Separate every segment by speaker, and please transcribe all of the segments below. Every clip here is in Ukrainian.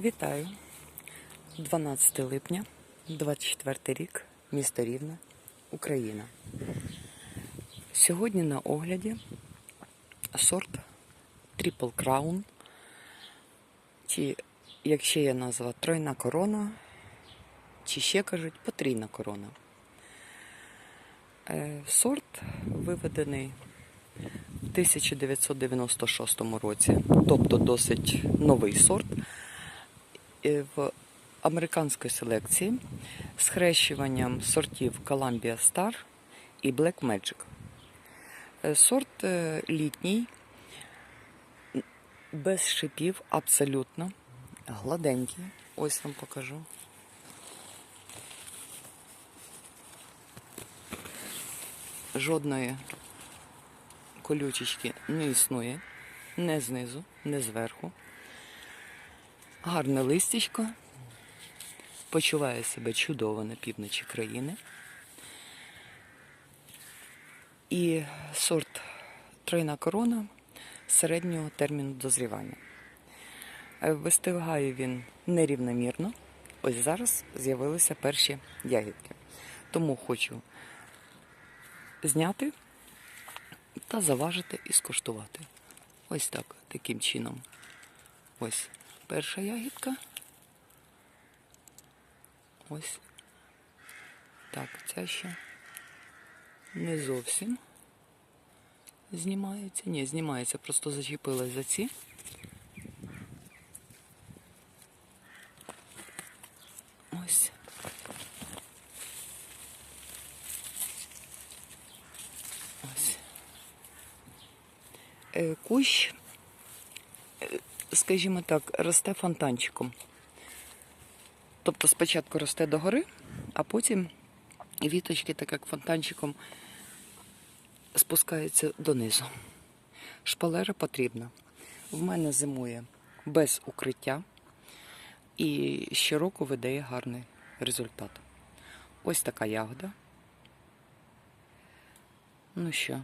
Speaker 1: Вітаю! 12 липня, 24 рік, місто Рівне, Україна. Сьогодні на огляді сорт Triple Crown, чи, як ще є назва, тройна корона, чи ще кажуть потрійна корона. Е, Сорт виведений в 1996 році, тобто досить новий сорт в американської селекції з схрещуванням сортів Columbia Star і Black Magic. Е, Сорт е, літній, без шипів, абсолютно гладенький. Ось вам покажу. Жодної колючечки не існує, не знизу, не зверху. Гарне листячко. Почуває себе чудово на півночі країни. І сорт тройна корона середнього терміну дозрівання. Е, Вистигає він нерівномірно. Ось зараз з'явилися перші ягідки. Тому хочу зняти та заважити і скуштувати. Ось так, таким чином. Ось перша ягідка. Ось так, ця ще не зовсім знімається. Ні, знімається, просто зачепилась за ці. Ось. Ось. Е, Кущ, е, скажімо так, росте фонтанчиком. Тобто спочатку росте догори, а потім віточки, так як фонтанчиком, спускаються донизу. Шпалера потрібна. В мене зимує без укриття і щороку видає гарний результат. Ось така ягода. Ну що,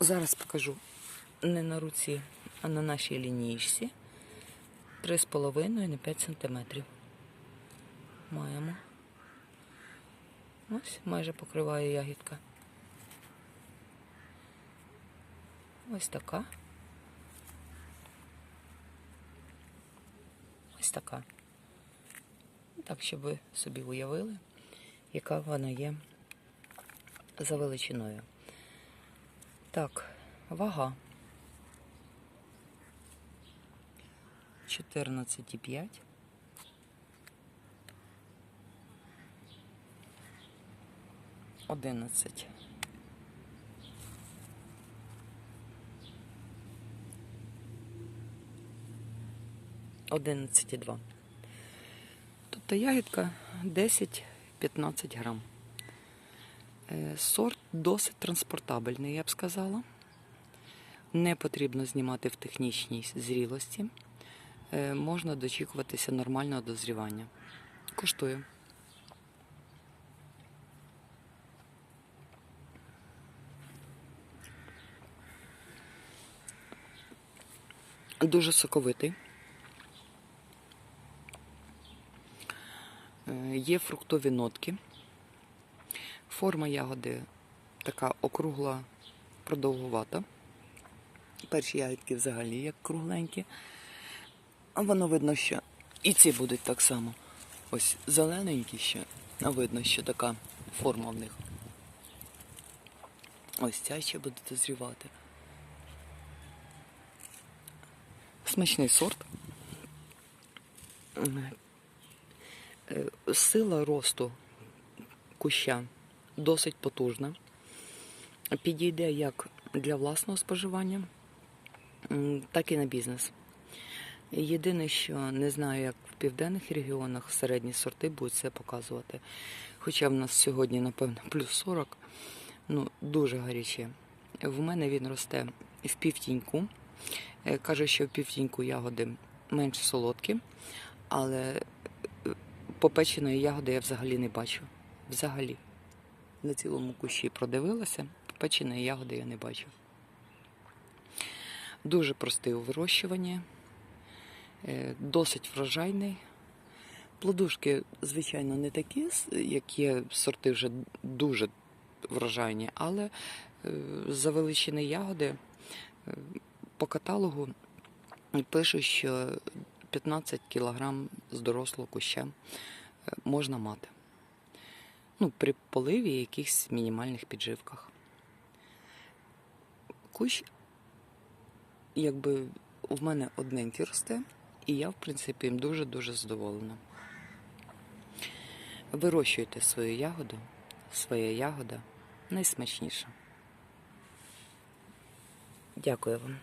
Speaker 1: зараз покажу не на руці, а на нашій лінійці. 3,5 на 5 сантиметрів маємо. Ось майже покриває ягідка. Ось така. Ось така. Так, щоб ви собі уявили, яка вона є за величиною. Так, вага. 14,5. Одинадцять. Одинадцять і два. Тобто ягідка 10-15 грам. Е, Сорт досить транспортабельний, я б сказала. Не потрібно знімати в технічній зрілості. Е, Можна дочікуватися нормального дозрівання. Коштую. Дуже соковитий. Е, Є фруктові нотки. Форма ягоди така округла, продовгувата. Перші ягідки взагалі як кругленькі. А воно видно, що і ці будуть так само. Ось зелененькі ще, а видно, що така форма в них. Ось ця ще буде дозрівати. Смачний сорт. Е, Сила росту куща досить потужна. Підійде як для власного споживання, так і на бізнес. Єдине, що не знаю, як в південних регіонах середні сорти будуть це показувати. Хоча в нас сьогодні, напевно, плюс 40, ну, дуже гаряче. В мене він росте в півтіньку. Е, Каже, що в півтіньку ягоди менш солодкі, але е, попеченої ягоди я взагалі не бачу. Взагалі. На цілому кущі продивилася, попеченої ягоди я не бачу. Дуже простий у вирощуванні. Е, Досить врожайний. Плодушки, звичайно, не такі, як є сорти вже дуже врожайні, але е, за величини ягоди е, по каталогу пишуть, що 15 кг з дорослого куща можна мати. Ну, при поливі і якихось мінімальних підживках. Кущ, якби в мене одненький росте, і я, в принципі, їм дуже-дуже задоволена. Вирощуйте свою ягоду, своя ягода найсмачніша. Дякую вам.